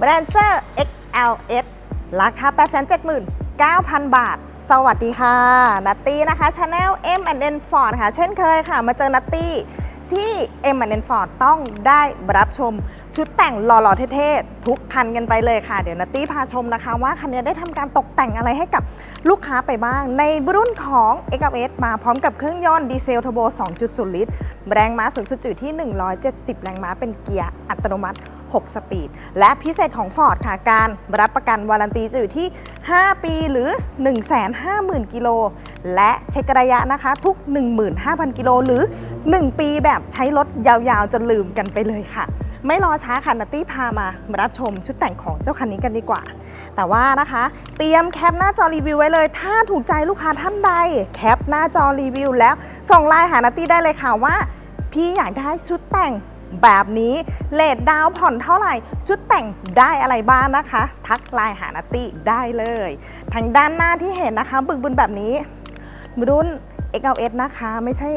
b r a n g e r XLS ราคา 879,000 บาท สวัสดีค่ะ นัตตี้นะคะ Channel M&N Ford ค่ะ เช่นเคยค่ะ มาเจอนัตตี้ที่ M&N Ford ต้องได้รับชมชุดแต่งหล่อๆเท่ๆ ทุกคันกันไปเลยค่ะ เดี๋ยวนัตตี้พาชมนะคะ ว่าคันนี้ได้ทำการตกแต่งอะไรให้กับลูกค้าไปบ้าง ในรุ่นของ XLS มาพร้อมกับเครื่องยนต์ดีเซลเทอร์โบ 2.0 ลิตร แรงม้าสูงสุดอยู่ที่ 170 แรงม้าเป็นเกียร์อัตโนมัติ 6 สปีด และพิเศษของ Ford ค่ะ การรับประกันวารันตีจะอยู่ที่ 5 ปีหรือ 150,000 กิโล และเช็คระยะนะคะทุก 15,000 กิโลหรือ 1 ปีแบบใช้รถยาวๆ จนลืมกันไปเลยค่ะไม่รอช้าค่ะนัตตี้พามามารับชมชุดแต่งของเจ้าคันนี้กันดีกว่า แต่ว่านะคะ เตรียมแคปหน้าจอรีวิวไว้เลย ถ้าถูกใจลูกค้าท่านใด แคปหน้าจอรีวิวแล้ว ส่งไลน์หานัตตี้ได้เลยค่ะว่า พี่อยากได้ชุดแต่ง แบบนี้เลทดาวผ่อนเท่าไหร่ ชุดแต่งได้อะไรบ้างนะคะ ทักไลน์หานัตตี้ได้เลย ทางด้านหน้าที่เห็นนะคะ บึกบึนแบบนี้ รุ่น XLS นะคะ ไม่ใช่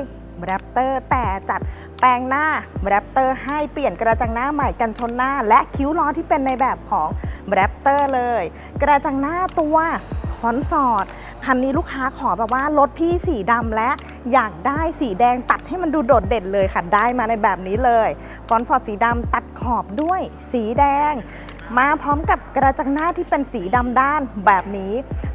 แรปเตอร์แต่จัดแปลงหน้าแรปเตอร์ให้เปลี่ยนกระจังหน้าใหม่กันชนหน้า และคิ้วล้อที่เป็นในแบบของแรปเตอร์เลย กระจังหน้าตัว ฟอนฟอร์ดคันนี้ลูกค้าขอแบบว่ารถพี่สีดำและอยากได้สีแดงตัดให้มันดูโดดเด่นเลยค่ะ ได้มาในแบบนี้เลย ฟอนฟอร์ดสีดำตัดขอบด้วยสีแดง มาพร้อมกับกระจังหน้าที่เป็นสีดำด้านแบบนี้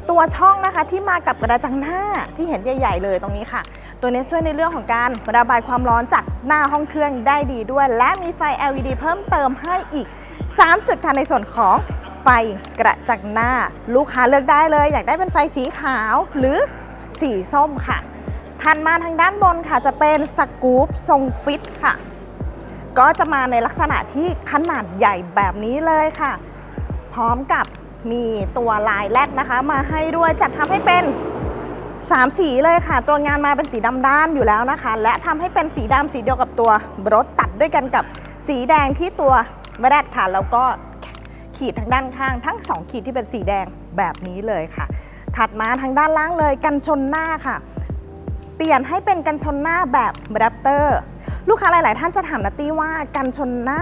ตัวช่องนะคะที่มากับกระจังหน้าที่เห็นใหญ่ ๆ เลยตรงนี้ค่ะ ตัวนี้ช่วยในเรื่องของการระบายความร้อนจากหน้าห้องเครื่องได้ดีด้วย และมีไฟ LED เพิ่มเติมให้อีก 3 จุดค่ะในส่วนของ ไฟกระจังหน้า ลูกค้าเลือกได้เลย อยากได้เป็นไฟสีขาวหรือสีส้มค่ะถัดมาทางด้านบนค่ะจะเป็นสกู๊ปทรงฟิตค่ะ ก็จะมาในลักษณะที่ขนาดใหญ่แบบนี้เลยค่ะ พร้อมกับมีตัวลายแรดนะคะ มาให้ด้วยจัดทำให้เป็น 3 สีเลยค่ะ ตัวงานมาเป็นสีดำด้านอยู่แล้วนะคะ และทำให้เป็นสีดำสีเดียวกับตัวรถตัดด้วยกันกับสีแดงที่ตัวแรดค่ะแล้วก็ ขีดทางด้านข้างทั้ง 2 ขีดที่เป็นสีแดงแบบนี้เลยค่ะ ถัดมาทางด้านล่างเลยกันชนหน้าค่ะ เปลี่ยนให้เป็นกันชนหน้าแบบแรปเตอร์ลูกค้าหลาย ๆ ท่านจะถามนัตตี้ว่ากันชนหน้า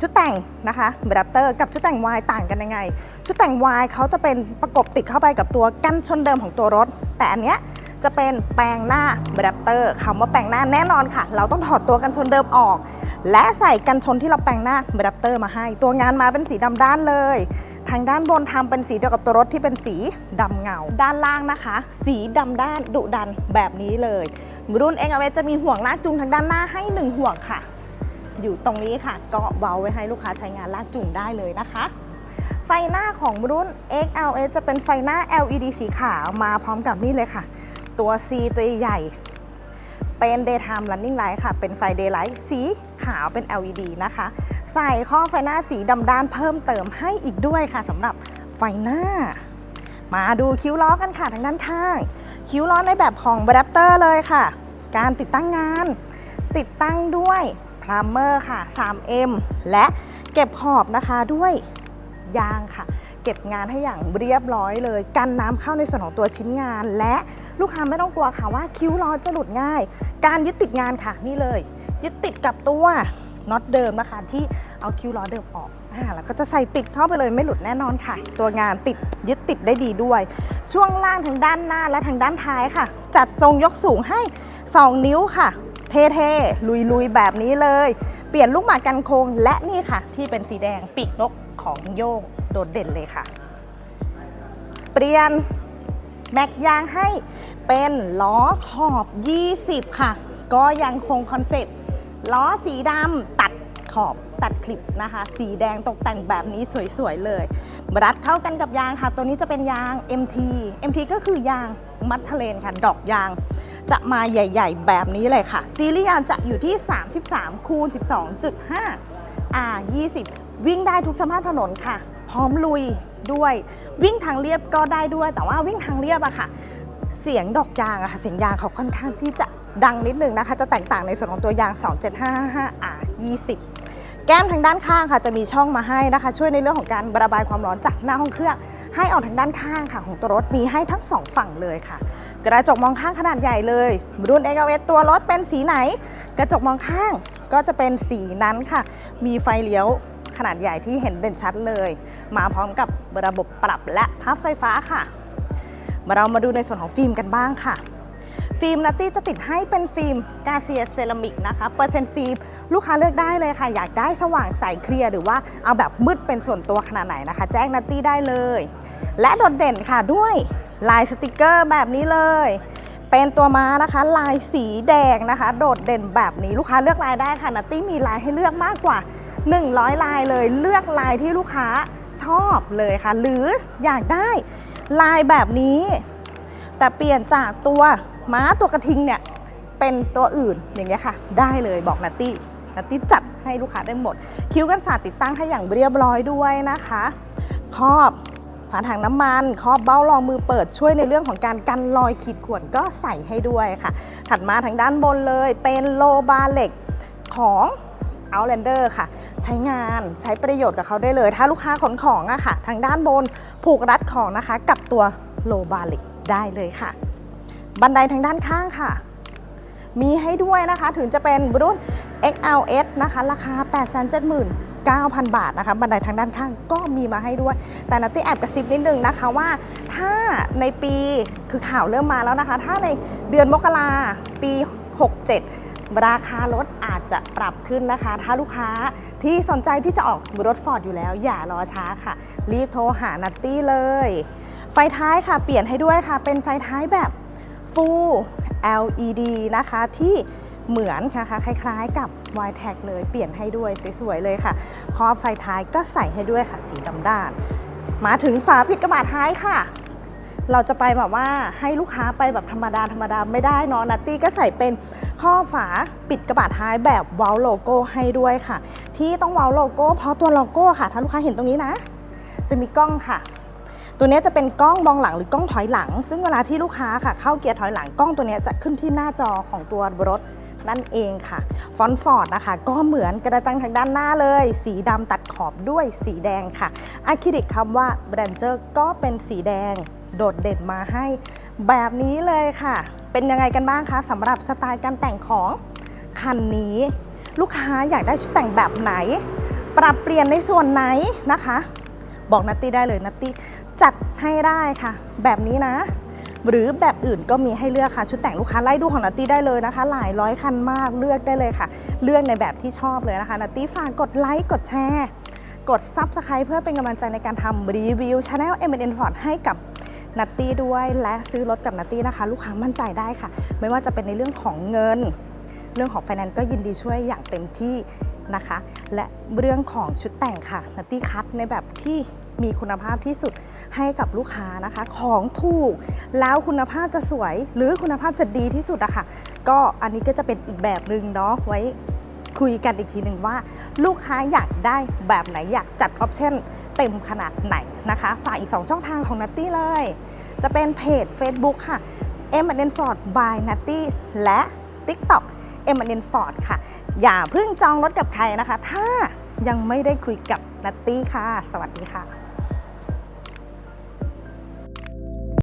ชุดแต่งนะคะแรปเตอร์กับชุดแต่งวายต่างกันยังไง ชุดแต่งวายเขาจะเป็นประกบติดเข้าไปกับตัวกันชนเดิมของตัวรถ แต่อันเนี้ย จะเป็นแปลงหน้าแรปเตอร์คำว่าแปลงหน้าแน่นอนค่ะ เราต้องถอดตัวกันชนเดิมออก และใส่กันชนที่เราแปลงหน้าแรปเตอร์มาให้ ตัวงานมาเป็นสีดำด้านเลย ทางด้านบนทำเป็นสีเดียวกับตัวรถที่เป็นสีดำเงา ด้านล่างนะคะ สีดำด้านดุดันแบบนี้เลยรุ่น x l s จะมีห่วงลากจูงทางด้านหน้าให้1ห่วงค่ะ อยู่ตรงนี้ค่ะก็เบาไว้ให้ลูกค้าใช้งานลากจูงได้เลยนะคะไฟหน้าของรุ่น XLS จะเป็นไฟหน้า LED สีขาวมาพร้อมกับนี่เลยค่ะ ตัว C ตัวใหญ่เป็น daytime running light ค่ะ เป็นไฟ daylight สีขาวเป็น LED นะคะ ใส่ข้อไฟหน้าสีดำด้านเพิ่มเติมให้อีกด้วยค่ะสำหรับไฟหน้า มาดูคิ้วล้อกันค่ะทางด้านข้าง คิ้วล้อในแบบของ a รปเตอร์เลยค่ะ การติดตั้งงาน ติดตั้งด้วยพลัมเมอร์ค่ะ 3M และเก็บขอบนะคะด้วยยางค่ะ เก็บงานให้อย่างเรียบร้อยเลย กันน้ำเข้าในส่วนของตัวชิ้นงาน และลูกค้าไม่ต้องกลัวค่ะว่าคิ้วล้อจะหลุดง่าย การยึดติดงานค่ะนี่เลย ยึดติดกับตัวน็อตเดิมนะคะที่เอาคิ้วล้อเดิมออกอ่าแล้วก็จะใส่ติดเข้าไปเลยไม่หลุดแน่นอนค่ะ ตัวงานติดยึดติดได้ดีด้วย ช่วงล่างทางด้านหน้าและทางด้านท้ายค่ะ จัดทรงยกสูงให้ 2 นิ้วค่ะ เท่ๆลุยๆแบบนี้เลย เปลี่ยนลูกหมากกันโคงและนี่ค่ะ ที่เป็นสีแดงปีกนก ของโยงโดดเด่นเลยค่ะ เปลี่ยนแม็กยางให้เป็นล้อขอบ 20 ค่ะ ก็ยังคงคอนเซ็ปต์ล้อสีดำตัดขอบตัดคลิปนะคะ สีแดงตกแต่งแบบนี้สวยๆเลย รัดเข้ากันกับยางค่ะ ตัวนี้จะเป็นยาง MT MT ก็คือยางมัดทะเลนค่ะ ดอกยาง จะมาใหญ่ ๆ แบบนี้เลยค่ะ ซีรีส์ยางจะอยู่ที่ 33คูณ12.5 R 20 วิ่งได้ทุกสภาพถนนค่ะ พร้อมลุยด้วย วิ่งทางเรียบก็ได้ด้วย แต่ว่าวิ่งทางเรียบอะค่ะ เสียงดอกยางอะค่ะ เสียงยางเขาค่อนข้างที่จะดังนิดนึงนะคะ จะแตกต่างในส่วนของตัวยาง 27555 R 20 แก้มทางด้านข้างค่ะ จะมีช่องมาให้นะคะ ช่วยในเรื่องของการระบายความร้อนจากหน้าห้องเครื่องให้ออกทางด้านข้างค่ะ ของตัวรถมีให้ทั้งสองฝั่งเลยค่ะ กระจกมองข้างขนาดใหญ่เลย รุ่น x l s ตัวรถเป็นสีไหน กระจกมองข้างก็จะเป็นสีนั้นค่ะ มีไฟเลี้ยว ขนาดใหญ่ที่เห็นเด่นชัดเลย มาพร้อมกับระบบปรับและพับไฟฟ้าค่ะ มาเรามาดูในส่วนของฟิล์มกันบ้างค่ะ ฟิล์มนัตตี้จะติดให้เป็นฟิล์มกาเซียเซรามิกนะคะ เปอร์เซ็นต์ฟิล์มลูกค้าเลือกได้เลยค่ะ อยากได้สว่างใสเคลียร์หรือว่าเอาแบบมืดเป็นส่วนตัวขนาดไหนนะคะ แจ้งนัตตี้ได้เลย และโดดเด่นค่ะด้วยลายสติกเกอร์แบบนี้เลยเป็นตัวม้านะคะ ลายสีแดงนะคะ โดดเด่นแบบนี้ลูกค้าเลือกลายได้ค่ะนัตตี้มีลายให้เลือกมากกว่า 100 ลายเลยเลือกลายที่ลูกค้าชอบเลยค่ะ หรืออยากได้ลายแบบนี้ แต่เปลี่ยนจากตัวม้าตัวกระทิงเนี่ยเป็นตัวอื่นอย่างเงี้ยค่ะ ได้เลยบอกนัตตี้นัตตี้จัดให้ลูกค้าได้หมด คิ้วกันศาสตร์ติดตั้งให้อย่างเรียบร้อยด้วยนะคะครอบฝาถังน้ำมันครอบเบ้ารองมือเปิดช่วยในเรื่องของการกันรอยขีดข่วนก็ใส่ให้ด้วยค่ะ ถัดมาทางด้านบนเลยเป็นโลบาเหล็กของ Outlander ค่ะ ใช้งานใช้ประโยชน์กับเขาได้เลย ถ้าลูกค้าขนของอะค่ะ ทางด้านบนผูกรัดของนะคะ กับตัวโลบาล็กได้เลยค่ะ บันไดทางด้านข้างค่ะ มีให้ด้วยนะคะ ถึงจะเป็นรุ่น XLS นะคะ ราคา 879,000 บาทนะคะบันไดทางด้านข้างก็มีมาให้ด้วย แต่นัตตี้แอบกระซิบนิดนึงนะคะว่า ถ้าในปีคือข่าวเริ่มมาแล้วนะคะ ถ้าในเดือนมกราปี 67 ราคารถอาจ จะปรับขึ้นนะคะ ถ้าลูกค้าที่สนใจที่จะออกรถฟอร์ดอยู่แล้ว อย่ารอช้าค่ะ รีบโทรหานัตตี้เลย ไฟท้ายค่ะ เปลี่ยนให้ด้วยค่ะ เป็นไฟท้ายแบบ Full LED นะคะที่เหมือนนะคะคล้ายๆกับ y t a g เลยเปลี่ยนให้ด้วยสวยๆเลยค่ะครอบไฟท้ายก็ใส่ให้ด้วยค่ะ สีดำด้าน มาถึงฝาปิดกระบะท้ายค่ะ เราจะไปแบบว่าให้ลูกค้าไปแบบธรรมดาธรรมดาไม่ได้เนอะนัตตี้ก็ใส่เป็น ข้อฝาปิดกระบะท้ายแบบว o ลโลโก้ให้ด้วยค่ะ ที่ต้องว o ลโลโก้เพราะตัวโลโก้ค่ะ ถ้าลูกค้าเห็นตรงนี้นะ จะมีกล้องค่ะ ตัวนี้จะเป็นกล้องมองหลังหรือกล้องถอยหลัง ซึ่งเวลาที่ลูกค้าค่ะ เข้าเกียร์ถอยหลังกล้องตัวนี้จะขึ้นที่หน้าจอของตัวรถนั่นเองค่ะ ฟอนต์ฟอร์ดนะคะ ก็เหมือนกระจังทางด้านหน้าเลย สีดำตัดขอบด้วยสีแดงค่ะอะคริลิกคำว่าแบรนเจอร์ก็เป็นสีแดง โดดเด่นมาให้แบบนี้เลยค่ะ เป็นยังไงกันบ้างคะสำหรับสไตล์การแต่งของคันนี้ ลูกค้าอยากได้ชุดแต่งแบบไหน ปรับเปลี่ยนในส่วนไหนนะคะ บอกนัตตี้ได้เลยนัตตี้จัดให้ได้ค่ะ แบบนี้นะ หรือแบบอื่นก็มีให้เลือกค่ะ ชุดแต่งลูกค้าไล่ดูของนัตตี้ได้เลยนะคะ หลายร้อยคันมากเลือกได้เลยค่ะ เลือกในแบบที่ชอบเลยนะคะนัตตี้ฝากกดไลค์กดแชร์กด Subscribe เพื่อเป็นกำลังใจในการทำรีวิวช anel m n Ford ให้กับ นัตตี้ด้วยและซื้อรถกับนัตตี้นะคะ ลูกค้ามั่นใจได้ค่ะ ไม่ว่าจะเป็นในเรื่องของเงิน เรื่องของไฟแนนซ์ก็ยินดีช่วยอย่างเต็มที่นะคะ และเรื่องของชุดแต่งค่ะนัตตี้คัดในแบบที่มีคุณภาพที่สุดให้กับลูกค้านะคะ ของถูก แล้วคุณภาพจะสวย หรือคุณภาพจะดีที่สุดอะค่ะ ก็อันนี้ก็จะเป็นอีกแบบหนึ่งเนาะไว้คุยกันอีกทีหนึ่งว่า ลูกค้าอยากได้แบบไหนอยากจัดออปชั่น เต็มขนาดไหนนะคะ ฝากอีก 2 ช่องทางของนัตตี้เลย จะเป็นเพจ Facebook ค่ะ M N Ford by Natty และ TikTok M N Ford ค่ะ อย่าเพิ่งจองรถกับใครนะคะ ถ้ายังไม่ได้คุยกับนัตตี้ค่ะ สวัสดีค่ะ